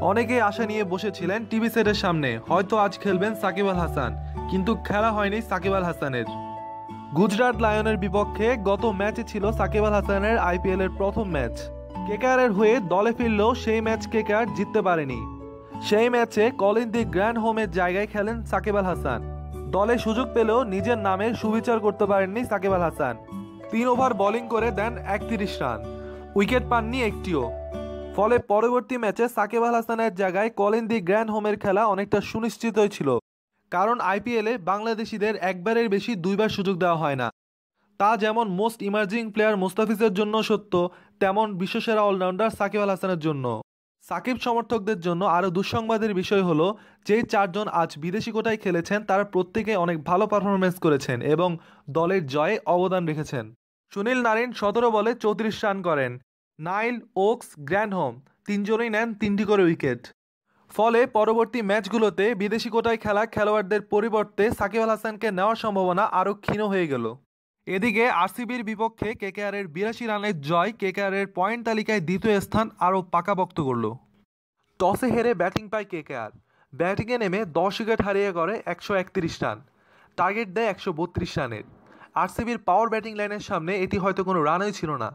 অনেকেই আশা নিয়ে বসেছিলেন টিভি সেটের সামনে। হয়তো আজ খেলবেন সাকিব আল হাসান, কিন্তু খেলা হয়নি সাকিব আল হাসানের। গুজরাট লায়নের বিপক্ষে গত ম্যাচে ছিল সাকিব আল হাসানের আইপিএল এর প্রথম ম্যাচ। কেকেআরের হয়ে দলে ফিরলেও সেই ম্যাচ কেকেআর জিততে পারেনি। সেই ম্যাচে কলিন দি গ্র্যান্ড হোমের জায়গায় খেলেন সাকিব আল হাসান। দলে সুযোগ পেলেও নিজের নামে সুবিচার করতে পারেননি সাকিব আল হাসান। তিন ওভার বোলিং করে দেন একত্রিশ রান। উইকেট পাননি একটিও। ফলে পরবর্তী ম্যাচে সাকিব আল হাসানের জায়গায় কলিন দি গ্র্যান্ড হোমের খেলা অনেকটা সুনিশ্চিতই ছিল কারণ আইপিএলে বাংলাদেশিদের একবারের বেশি দুইবার সুযোগ দেওয়া হয় না। তা যেমন মোস্ট ইমার্জিং প্লেয়ার মোস্তাফিজের জন্য সত্য, তেমন বিশ্বসেরা অলরাউন্ডার সাকিব আল হাসানের জন্য। সাকিব সমর্থকদের জন্য আরও দুঃসংবাদের বিষয় হলো যে চারজন আজ বিদেশি কোটায় খেলেছেন, তারা প্রত্যেকে অনেক ভালো পারফরমেন্স করেছেন এবং দলের জয়ে অবদান রেখেছেন। সুনীল নারিন সতেরো বলে চৌত্রিশ রান করেন। নাইল ওকস গ্র্যান্ডহোম তিনজনই নেন তিনটি করে উইকেট। ফলে পরবর্তী ম্যাচগুলোতে বিদেশি কোটায় খেলা খেলোয়াড়দের পরিবর্তে সাকিব আল হাসানকে নেওয়ার সম্ভাবনা আরও ক্ষীণ হয়ে গেল। এদিকে আরসিবির বিপক্ষে কেকেআরের বিরাশি রানের জয় কেকেআরের পয়েন্ট তালিকায় দ্বিতীয় স্থান আরও পাকাপোক্ত করল। টসে হেরে ব্যাটিং পায় কেকেআর। ব্যাটিংয়ে নেমে দশ উইকেট হারিয়ে করে একশো একত্রিশ রান। টার্গেট দেয় একশো বত্রিশ রানের। আরসিবির পাওয়ার ব্যাটিং লাইনের সামনে এটি হয়তো কোনো রানই ছিল না।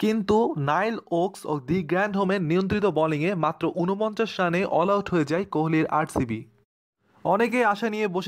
কিন্তু নাইল ওকস ও দি গ্র্যান্ড হোমের নিয়ন্ত্রিত বোলিংয়ে মাত্র উনপঞ্চাশ রানে অল আউট হয়ে যায় কোহলির আরসিবি। অনেকেই আশা নিয়ে বসে